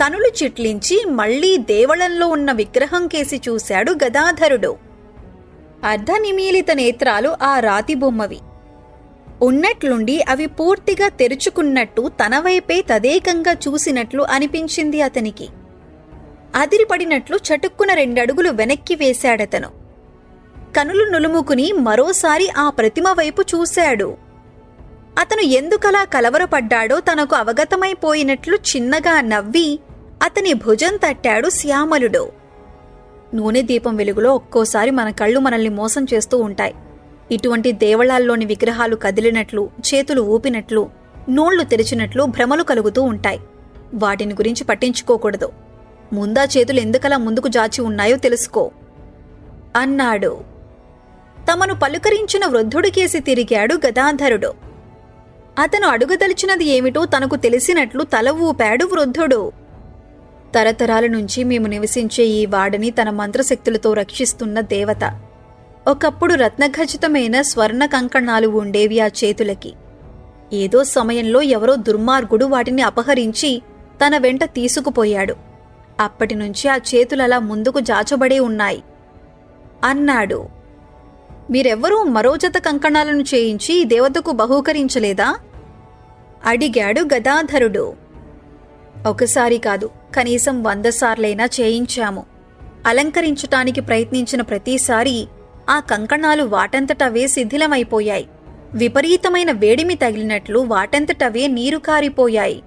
కనులు చిట్లించి మళ్ళీ దేవళంలో ఉన్న విగ్రహం కేసి చూశాడు గదాధరుడు. అర్ధనిమీలిత నేత్రాలు ఆ రాతి బొమ్మవి. ఉన్నట్లుండి అవి పూర్తిగా తెరుచుకున్నట్టు తన వైపే తదేకంగా చూసినట్లు అనిపించింది అతనికి. అదిరిపడినట్లు చటుక్కున రెండడుగులు వెనక్కి వేశాడతను. కనులు నులుముకుని మరోసారి ఆ ప్రతిమ వైపు చూశాడు. అతను ఎందుకలా కలవరపడ్డాడో తనకు అవగతమైపోయినట్లు చిన్నగా నవ్వి అతని భుజం తట్టాడు శ్యామలుడు. నూనె దీపం వెలుగులో ఒక్కోసారి మన కళ్ళు మనల్ని మోసం చేస్తూ ఉంటాయి. ఇటువంటి దేవళాల్లోని విగ్రహాలు కదిలినట్లు చేతులు ఊపినట్లు నోళ్ళు తెరిచినట్లు భ్రమలు కలుగుతూ ఉంటాయి. వాటిని గురించి పట్టించుకోకూడదు. ముందా చేతులు ఎందుకలా ముందుకు జాచి ఉన్నాయో తెలుసుకో. అన్నాడు. తమను పలుకరించిన వృద్ధుడికేసి తిరిగాడు గదాధరుడు. అతను అడుగదలిచినది ఏమిటో తనకు తెలిసినట్లు తల ఊపాడు వృద్ధుడు. తరతరాల నుంచి మేము నివసించే ఈ వాడని తన మంత్రశక్తులతో రక్షిస్తున్న దేవత. ఒకప్పుడు రత్నఖచితమైన స్వర్ణ కంకణాలు ఉండేవి ఆ చేతులకి. ఏదో సమయంలో ఎవరో దుర్మార్గుడు వాటిని అపహరించి తన వెంట తీసుకుపోయాడు. అప్పటి నుంచి ఆ చేతులలా ముందుకు జాచబడే ఉన్నాయి. అన్నాడు మీరెవ్వరూ మరో జత కంకణాలను చేయించి దేవతకు బహూకరించలేదా? అడిగాడు గదాధరుడు. ఒకసారి కాదు కనీసం వంద సార్లైనా చేయించాము. అలంకరించటానికి ప్రయత్నించిన ప్రతిసారి ఆ కంకణాలు వాటంతటవే శిథిలమైపోయాయి. విపరీతమైన వేడిమి తగిలినట్లు వాటంతటవే నీరు కారిపోయాయి.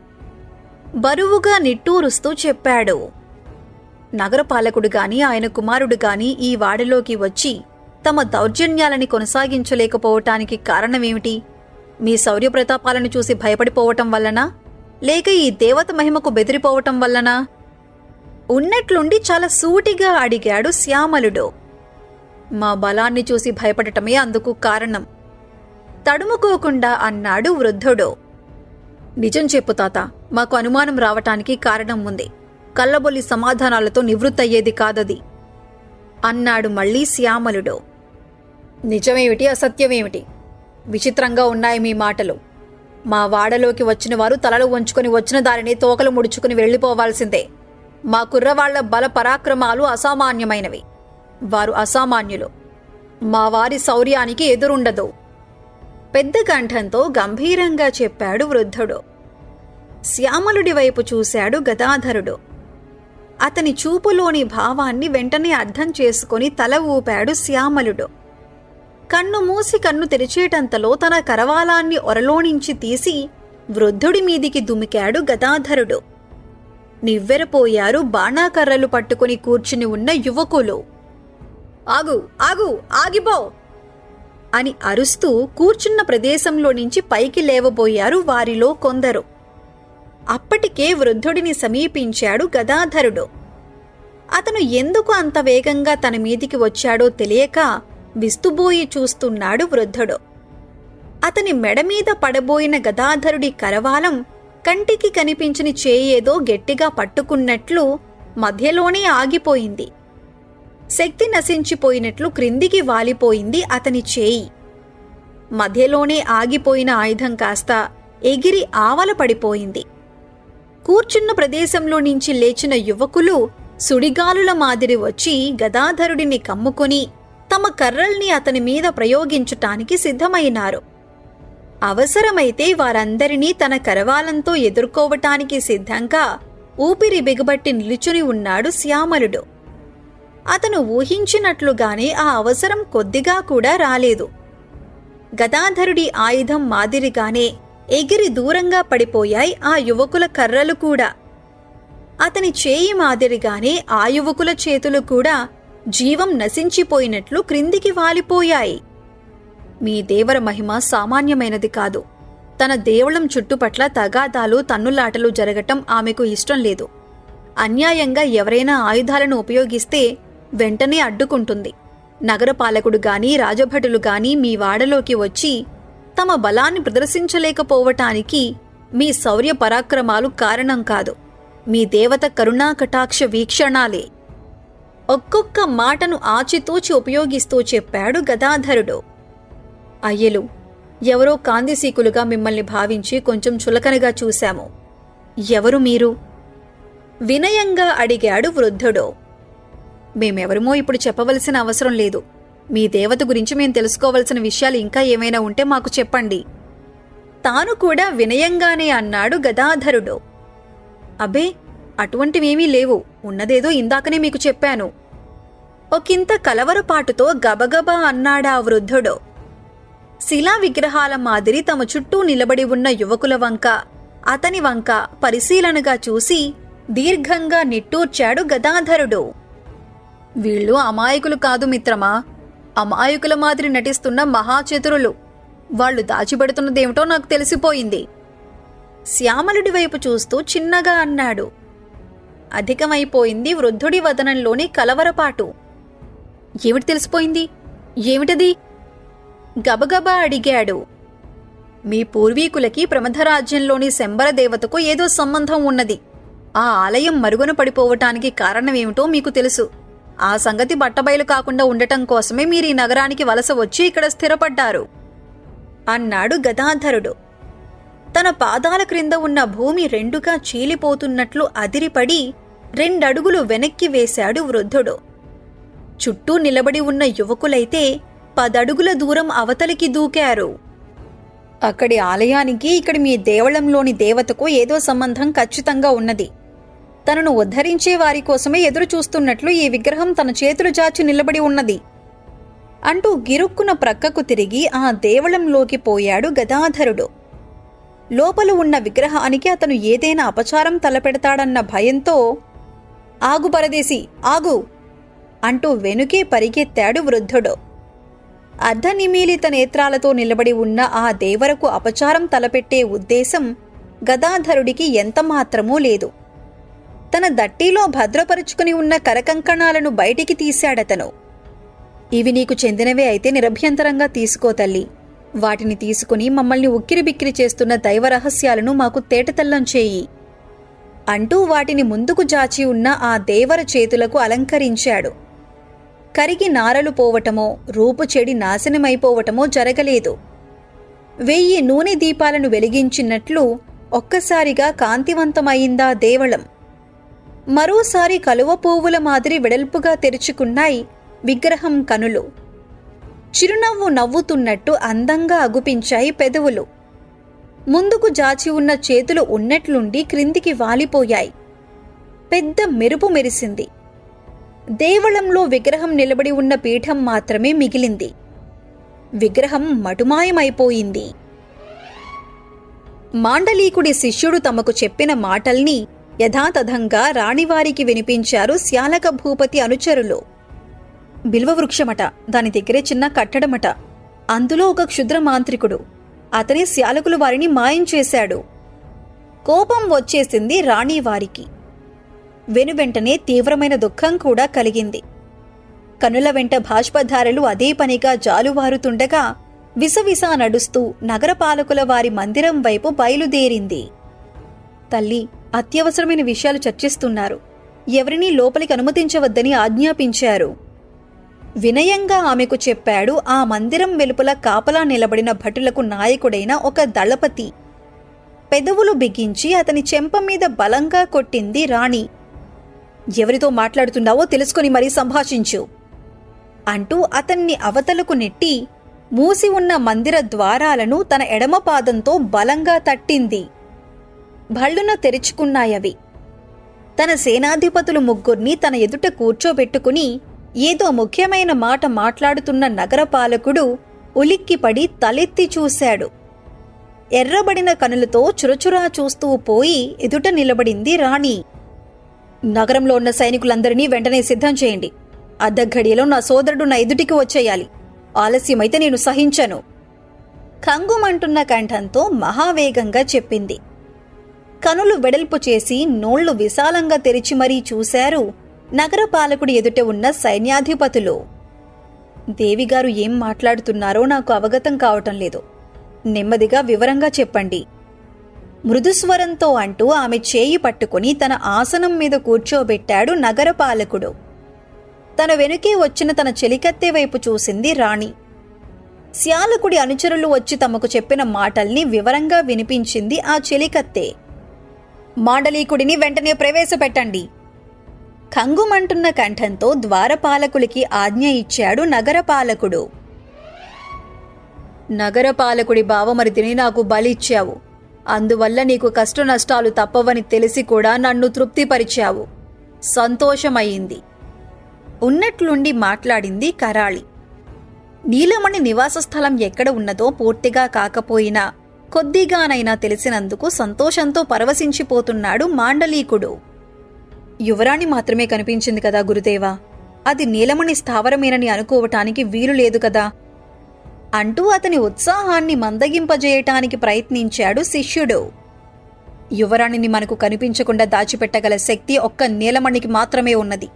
బరువుగా నిట్టూరుస్తూ చెప్పాడు. నగరపాలకుడు గాని ఆయన కుమారుడు గాని ఈ వాడలోకి వచ్చి తమ దౌర్జన్యాలని కొనసాగించలేకపోవటానికి కారణమేమిటి? మీ శౌర్యప్రతాపాలను చూసి భయపడిపోవటం వల్లనా? లేక ఈ దేవత మహిమకు బెదిరిపోవటం వల్లనా? ఉన్నట్లుండి చాలా సూటిగా అడిగాడు శ్యామలుడు. మా బలాన్ని చూసి భయపడటమే అందుకు కారణం. తడుముకోకుండా అన్నాడు వృద్ధుడు. నిజం చెప్పు తాత మాకు అనుమానం రావటానికి కారణం ఉంది. కళ్ళబొల్లి సమాధానాలతో నివృత్తయ్యేది కాదది. అన్నాడు మళ్ళీ శ్యామలుడు. నిజమేమిటి అసత్యమేమిటి? విచిత్రంగా ఉన్నాయి మీ మాటలు. మా వాడలోకి వచ్చిన వారు తలలు వంచుకొని వచ్చిన దారిని తోకలు ముడుచుకుని వెళ్ళిపోవాల్సిందే. మా కుర్రవాళ్ళ బల పరాక్రమాలు అసామాన్యమైనవి. వారు అసామాన్యులు. మా వారి శౌర్యానికి ఎదురుండదు. పెద్ద కంఠంతో గంభీరంగా చెప్పాడు వృద్ధుడు. శ్యామలుడి వైపు చూశాడు గదాధరుడు. అతని చూపులోని భావాన్ని వెంటనే అర్థం చేసుకుని తల ఊపాడు శ్యామలుడు. కన్ను మూసి కన్ను తెరిచేటంతలో తన కరవాలాన్ని ఒరలోనించి తీసి వృద్ధుడి మీదికి దుమికాడు గదాధరుడు. నివ్వెరపోయారు బాణాకర్రలు పట్టుకుని కూర్చుని ఉన్న యువకులు. ఆగు ఆగు ఆగిపో! అని అరుస్తూ కూర్చున్న ప్రదేశంలో నుంచి పైకి లేవబోయారు వారిలో కొందరు. అప్పటికే వృద్ధుడిని సమీపించాడు గదాధరుడు. అతను ఎందుకు అంత వేగంగా తన మీదికి వచ్చాడో తెలియక విస్తుబోయి చూస్తున్నాడు వృద్ధుడు. అతని మెడ మీద పడబోయిన గదాధరుడి కరవాలం కంటికి కనిపించని చేయేదో గట్టిగా పట్టుకున్నట్లు మధ్యలోనే ఆగిపోయింది. శక్తి నశించిపోయినట్లు క్రిందికి వాలిపోయింది అతని చేయి. మధ్యలోనే ఆగిపోయిన ఆయుధం కాస్త ఎగిరి ఆవల పడిపోయింది. కూర్చున్న ప్రదేశంలో నుంచి లేచిన యువకులు సుడిగాలుల మాదిరి వచ్చి గదాధరుడిని కమ్ముకొని తమ కర్రల్ని అతని మీద ప్రయోగించటానికి సిద్ధమైనారు. అవసరమైతే వారందరినీ తన కరవాలంతో ఎదుర్కోవటానికి సిద్ధంగా ఊపిరి బిగబట్టి నిలుచుని ఉన్నాడు శ్యామలుడు. అతను ఊహించినట్లుగానే ఆ అవసరం కొద్దిగా కూడా రాలేదు. గదాధరుడి ఆయుధం మాదిరిగానే ఎగిరి దూరంగా పడిపోయాయి ఆ యువకుల కర్రలు కూడా. అతని చేయి మాదిరిగానే ఆ యువకుల చేతులు కూడా జీవం నశించిపోయినట్లు క్రిందికి వాలిపోయాయి. మీ దేవర మహిమ సామాన్యమైనది కాదు. తన దేవుళం చుట్టుపట్ల తగాదాలు తన్నులాటలు జరగటం ఆమెకు ఇష్టం లేదు. అన్యాయంగా ఎవరైనా ఆయుధాలను ఉపయోగిస్తే వెంటనే అడ్డుకుంటుంది. నగరపాలకుడు గాని రాజభటులు గాని మీ వాడలోకి వచ్చి తమ బలాన్ని ప్రదర్శించలేకపోవటానికి మీ శౌర్య పరాక్రమాలు కారణం కాదు. మీ దేవత కరుణా కటాక్ష వీక్షణాలే. ఒక్కొక్క మాటను ఆచితూచి ఉపయోగిస్తూ చెప్పాడు గదాధరుడు. అయ్యలు ఎవరో కాందిసీకులుగా మిమ్మల్ని భావించి కొంచెం చులకనగా చూశాము. ఎవరు మీరు? వినయంగా అడిగాడు వృద్ధుడు. మేమెవరమో ఇప్పుడు చెప్పవలసిన అవసరం లేదు. మీ దేవత గురించి మేము తెలుసుకోవలసిన విషయాలు ఇంకా ఏమైనా ఉంటే మాకు చెప్పండి. తాను కూడా వినయంగానే అన్నాడు గదాధరుడు. అబే అటువంటివేమీ లేవు. ఉన్నదేదో ఇందాకనే మీకు చెప్పాను. ఒకంత కలవరపాటుతో గబగబా అన్నాడా వృద్ధుడు. శిలా విగ్రహాల మాదిరి తమ చుట్టూ నిలబడి ఉన్న యువకుల వంక అతని వంక పరిశీలనగా చూసి దీర్ఘంగా నిట్టూర్చాడు గదాధరుడు. వీళ్ళు అమాయకులు కాదు మిత్రమా? అమాయకుల మాదిరి నటిస్తున్న మహాచతురులు. వాళ్ళు దాచిపెడుతున్నదేమిటో నాకు తెలిసిపోయింది. శ్యామలుడి వైపు చూస్తూ చిన్నగా అన్నాడు. అధికమైపోయింది వృద్ధుడి వదనంలోని కలవరపాటు. ఏమిటి తెలిసిపోయింది? ఏమిటది? గబగబా అడిగాడు. మీ పూర్వీకులకి ప్రమథరాజ్యంలోని శంబరదేవతకు ఏదో సంబంధం ఉన్నది. ఆ ఆలయం మరుగున పడిపోవటానికి కారణమేమిటో మీకు తెలుసు. ఆ సంగతి బట్టబయలు కాకుండా ఉండటం కోసమే మీరు ఈ నగరానికి వలస వచ్చి ఇక్కడ స్థిరపడ్డారు. అన్నాడు గదాధరుడు. తన పాదాల క్రింద ఉన్న భూమి రెండుగా చీలిపోతున్నట్లు అదిరిపడి రెండడుగులు వెనక్కి వేశాడు వృద్ధుడు. చుట్టూ నిలబడి ఉన్న యువకులైతే పదడుగుల దూరం అవతలికి దూకారు. అక్కడి ఆలయానికి ఇక్కడి మీ దేవళంలోని దేవతకు ఏదో సంబంధం ఖచ్చితంగా ఉన్నది. తనను ఉద్ధరించే వారి కోసమే ఎదురు చూస్తున్నట్లు ఈ విగ్రహం తన చేతులు చాచి నిలబడి ఉన్నది. అంటూ గిరుక్కున ప్రక్కకు తిరిగి ఆ దేవళంలోకి పోయాడు గదాధరుడు. లోపల ఉన్న విగ్రహానికి అతను ఏదైనా అపచారం తలపెడతాడన్న భయంతో ఆగు పరదేశి ఆగు! అంటూ వెనుకే పరిగెత్తాడు వృద్ధుడు. అర్ధనిమీలిత నేత్రాలతో నిలబడి ఉన్న ఆ దేవరకు అపచారం తలపెట్టే ఉద్దేశం గదాధరుడికి ఎంతమాత్రమూ లేదు. తన దట్టీలో భద్రపరుచుకుని ఉన్న కరకంకణాలను బయటికి తీశాడతను. ఇవి నీకు చెందినవే అయితే నిరభ్యంతరంగా తీసుకో తల్లి. వాటిని తీసుకుని మమ్మల్ని ఉక్కిరిబిక్కిరి చేస్తున్న దైవ రహస్యాలను మాకు తేటతెల్లం చేయి. అంటూ వాటిని ముందుకు జాచి ఉన్న ఆ దేవర చేతులకు అలంకరించాడు. కరిగి నారలు పోవటమో రూపు చెడి నాశనమైపోవటమో జరగలేదు. వెయ్యి నూనె దీపాలను వెలిగించినట్లు ఒక్కసారిగా కాంతివంతమైందా దేవళం. మరోసారి కలువ పువ్వుల మాదిరి వెడల్పుగా తెరుచుకున్నాయి విగ్రహం కనులు. చిరునవ్వు నవ్వుతున్నట్టు అందంగా అగుపించాయి పెదవులు. ముందుకు జాచి ఉన్న చేతులు ఉన్నట్లుండి క్రిందికి వాలిపోయాయి. పెద్ద మెరుపు మెరిసింది. దేవళంలో విగ్రహం నిలబడి ఉన్న పీఠం మాత్రమే మిగిలింది. విగ్రహం మటుమాయమైపోయింది. మాండలీకుడి శిష్యుడు తమకు చెప్పిన మాటల్ని యథాతథంగా రాణివారికి వినిపించారు శ్యాలక భూపతి అనుచరులు. బిల్వవృక్షమట దాని దగ్గరే చిన్న కట్టడమట. అందులో ఒక క్షుద్ర మాంత్రికుడు అతనే శ్యాలకులు వారిని మాయం చేశాడు. కోపం వచ్చేసింది రాణివారికి వెనువెంటనే తీవ్రమైన దుఃఖం కూడా కలిగింది. కనుల వెంట భాష్పధారలు అదే పనిగా జాలువారుతుండగా విసవిసా నడుస్తూ నగరపాలకుల వారి మందిరం వైపు బయలుదేరింది. తల్లి అత్యవసరమైన విషయాలు చర్చిస్తున్నారు. ఎవరినీ లోపలికి అనుమతించవద్దని ఆజ్ఞాపించారు. వినయంగా ఆమెకు చెప్పాడు ఆ మందిరం వెలుపల కాపలా నిలబడిన భటులకు నాయకుడైన ఒక దళపతి. పెదవులు బిగించి అతని చెంప మీద బలంగా కొట్టింది రాణి. ఎవరితో మాట్లాడుతున్నావో తెలుసుకొని మరీ సంభాషించు అంటూ అతన్ని అవతలకు నెట్టి మూసి ఉన్న మందిర ద్వారాలను తన ఎడమ పాదంతో బలంగా తట్టింది. భళ్ళున తెరుచుకున్నాయవి. తన సేనాధిపతులు ముగ్గుర్ని తన ఎదుట కూర్చోబెట్టుకుని ఏదో ముఖ్యమైన మాట మాట్లాడుతున్న నగరపాలకుడు ఉలిక్కిపడి తలెత్తి చూశాడు. ఎర్రబడిన కనులతో చురచురా చూస్తూ పోయి ఎదుట నిలబడింది రాణి. నగరంలో ఉన్న సైనికులందరినీ వెంటనే సిద్ధం చేయండి. అర్ధఘడియలో నా సోదరుడు నా ఎదుటికి వచ్చేయాలి. ఆలస్యమైతే నేను సహించను. కంగుమంటున్న కంఠంతో మహావేగంగా చెప్పింది. కనులు వెడల్పు చేసి నోళ్ళు విశాలంగా తెరిచి మరీ చూశారు నగరపాలకుడు ఎదుట ఉన్న సైన్యాధిపతులు. దేవిగారు ఏం మాట్లాడుతున్నారో నాకు అవగతం కావటం లేదు. నెమ్మదిగా వివరంగా చెప్పండి. మృదుస్వరంతో అంటూ ఆమె చేయి పట్టుకుని తన ఆసనం మీద కూర్చోబెట్టాడు నగరపాలకుడు తన వెనుకే వచ్చిన తన చెలికత్తె వైపు చూసింది రాణి. శ్యాలకుడి అనుచరులు వచ్చి తమకు చెప్పిన మాటల్ని వివరంగా వినిపించింది ఆ చెలికత్తె. మాండలీకుడిని వెంటనే ప్రవేశపెట్టండి. కంగుమంటున్న కంఠంతో ద్వారపాలకులకి ఆజ్ఞ ఇచ్చాడు నగరపాలకుడు. నగరపాలకుడి బావమరిదిని నాకు బలిచ్చావు. అందువల్ల నీకు కష్ట నష్టాలు తప్పవని తెలిసి కూడా నన్ను తృప్తిపరిచావు. సంతోషమయ్యింది. ఉన్నట్లుండి మాట్లాడింది కరాళి. నీలమణి నివాస స్థలం ఎక్కడ ఉన్నదో పూర్తిగా కాకపోయినా కొద్దిగానైనా తెలిసినందుకు సంతోషంతో పరవశించిపోతున్నాడు మాండలీకుడు. యువరాణి మాత్రమే కనిపించింది కదా గురుదేవా? అది నీలమణి స్థావరమేనని అనుకోవటానికి వీలు లేదు కదా. అంటూ అతని ఉత్సాహాన్ని మందగింపజేయటానికి ప్రయత్నించాడు శిష్యుడు. యువరాణిని మనకు కనిపించకుండా దాచిపెట్టగల శక్తి ఒక్క నీలమణికి మాత్రమే ఉన్నది.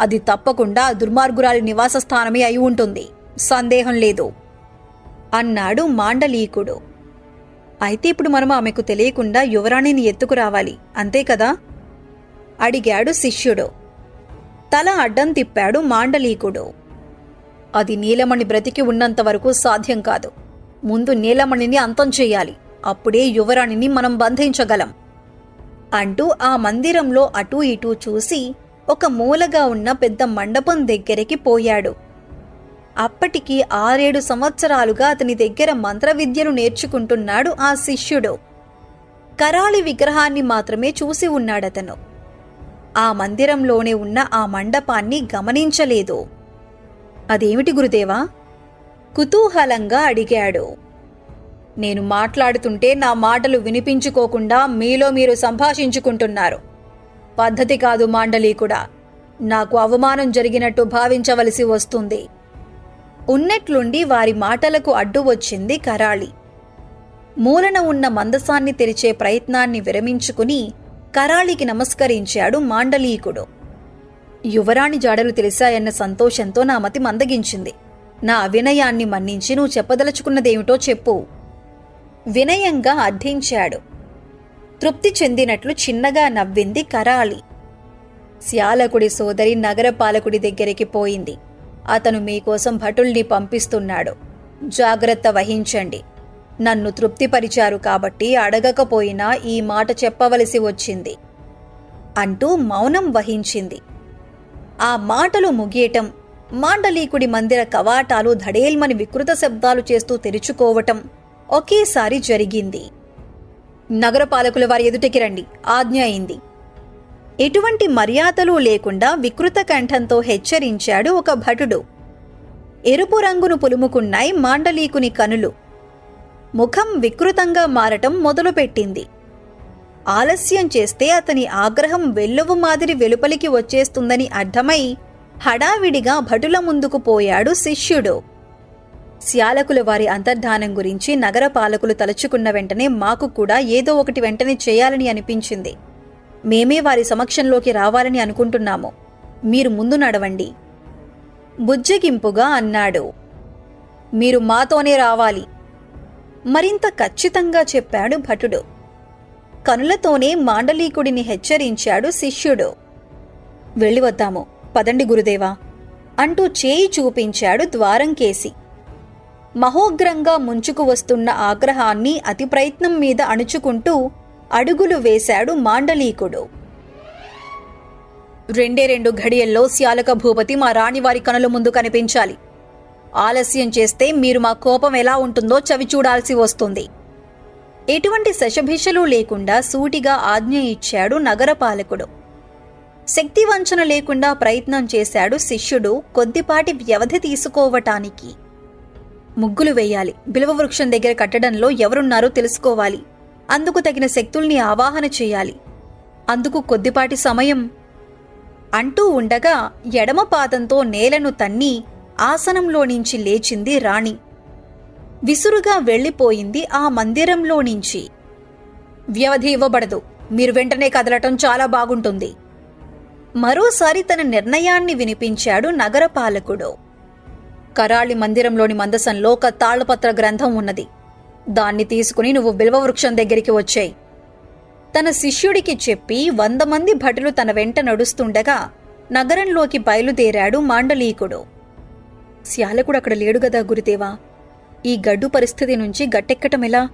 అది తప్పకుండా దుర్మార్గురాలి నివాస స్థానమే అయి ఉంటుంది. సందేహం లేదు. అన్నాడు మాండలీకుడు. అయితే ఇప్పుడు మనం ఆమెకు తెలియకుండా యువరాణిని ఎత్తుకురావాలి అంతే కదా? అడిగాడు శిష్యుడు. తల అడ్డం తిప్పాడు మాండలీకుడు. అది నీలమణి బ్రతికి ఉన్నంత వరకు సాధ్యం కాదు. ముందు నీలమణిని అంతం చెయ్యాలి అప్పుడే యువరాణిని మనం బంధించగలం. అంటూ ఆ మందిరంలో అటూ ఇటూ చూసి ఒక మూలగా ఉన్న పెద్ద మండపం దగ్గరికి పోయాడు. అప్పటికి ఆరేడు సంవత్సరాలుగా అతని దగ్గర మంత్ర విద్యను నేర్చుకుంటున్నాడు ఆ శిష్యుడు. కరాళి విగ్రహాన్ని మాత్రమే చూసి ఉన్నాడతను. ఆ మందిరంలోనే ఉన్న ఆ మండపాన్ని గమనించలేదు. అదేమిటి గురుదేవా? కుతూహలంగా అడిగాడు. నేను మాట్లాడుతుంటే నా మాటలు వినిపించుకోకుండా మీలో మీరు సంభాషించుకుంటున్నారు. పద్ధతి కాదు మాండలీకుడా నాకు అవమానం జరిగినట్టు భావించవలసి వస్తుంది. ఉన్నట్లుండి వారి మాటలకు అడ్డు వచ్చింది కరాళి. మూలన ఉన్న మందసాన్ని తెరిచే ప్రయత్నాన్ని విరమించుకుని కరాళికి నమస్కరించాడు మాండలీకుడు. యువరాణి జాడలు తెలిసాయన్న సంతోషంతో నా మతి మందగించింది. నా అవినయాన్ని మన్నించి నువ్వు చెప్పదలుచుకున్నదేమిటో చెప్పు వినయంగా అర్థించాడు. తృప్తి చెందినట్లు చిన్నగా నవ్వింది కరాళి. శ్యాలకుడి సోదరి నగరపాలకుడి దగ్గరికి పోయింది. అతను మీకోసం భటుల్ని పంపిస్తున్నాడు. జాగ్రత్త వహించండి. నన్ను తృప్తిపరిచారు కాబట్టి అడగకపోయినా ఈ మాట చెప్పవలసి వచ్చింది అంటూ మౌనం వహించింది. ఆ మాటలు ముగియటం మాండలీకుడి మందిర కవాటాలు ధడేల్మని వికృత శబ్దాలు చేస్తూ తెరుచుకోవటం ఒకేసారి జరిగింది. నగరపాలకుల వారి ఎదుటికి రండి ఆజ్ఞ అయింది. ఎటువంటి మర్యాదలు లేకుండా వికృత కంఠంతో హెచ్చరించాడు ఒక భటుడు. ఎరుపు రంగును పులుముకున్నాయి మాండలీకుని కనులు. ముఖం వికృతంగా మారటం మొదలుపెట్టింది. ఆలస్యం చేస్తే అతని ఆగ్రహం వెల్లువు మాదిరి వెలుపలికి వచ్చేస్తుందని అర్థమై హడావిడిగా భటుల ముందుకు పోయాడు శిష్యుడు. శ్యాలకుల వారి అంతర్ధానం గురించి నగర పాలకులు తలుచుకున్న వెంటనే మాకు కూడా ఏదో ఒకటి వెంటనే చేయాలని అనిపించింది. మేమే వారి సమక్షంలోకి రావాలని అనుకుంటున్నాము. మీరు ముందు నడవండి. బుజ్జగింపుగా అన్నాడు. మీరు మాతోనే రావాలి. మరింత ఖచ్చితంగా చెప్పాడు భటుడు. కనులతోనే మాండలీకుడిని హెచ్చరించాడు శిష్యుడు. వెళ్ళి వద్దాము పదండి గురుదేవా అంటూ చేయి చూపించాడు ద్వారం కేసి మహోగ్రంగా ముంచుకు వస్తున్న ఆగ్రహాన్ని అతి ప్రయత్నం మీద అణుచుకుంటూ అడుగులు వేశాడు మాండలీకుడు. రెండే రెండు ఘడియల్లో శ్యాలక భూపతి మా రాణివారి కనుల ముందు కనిపించాలి. ఆలస్యం చేస్తే మీరు మా కోపం ఎలా ఉంటుందో చవి చూడాల్సి వస్తుంది. ఎటువంటి శశభిషలు లేకుండా సూటిగా ఆజ్ఞ ఇచ్చాడు నగరపాలకుడు. శక్తి వంచన లేకుండా ప్రయత్నం చేశాడు శిష్యుడు కొద్దిపాటి వ్యవధి తీసుకోవటానికి. ముగ్గులు వేయాలి. బిల్వ వృక్షం దగ్గర కట్టడంలో ఎవరున్నారో తెలుసుకోవాలి. అందుకు తగిన శక్తుల్ని ఆవాహన చేయాలి. అందుకు కొద్దిపాటి సమయం. అంటూ ఉండగా ఎడమ పాదంతో నేలను తన్ని ఆసనంలో నుంచి లేచింది రాణి. విసురుగా వెళ్ళిపోయింది ఆ మందిరంలో నుంచి. వ్యవధి ఇవ్వబడదు. మీరు వెంటనే కదలటం చాలా బాగుంటుంది. మరోసారి తన నిర్ణయాన్ని వినిపించాడు నగరపాలకుడు. కరాళి మందిరంలోని మందసంలో ఒక తాళపత్ర గ్రంథం ఉన్నది. దాన్ని తీసుకుని నువ్వు బిల్వవృక్షం దగ్గరికి వచ్చాయి. తన శిష్యుడికి చెప్పి వంద మంది భటులు తన వెంట నడుస్తుండగా నగరంలోకి బయలుదేరాడు మాండలీకుడు. శ్యాలకుడు అక్కడ లేడు గదా గురుదేవా? ఈ గడ్డు పరిస్థితి నుంచి గట్టెక్కటం ఎలా?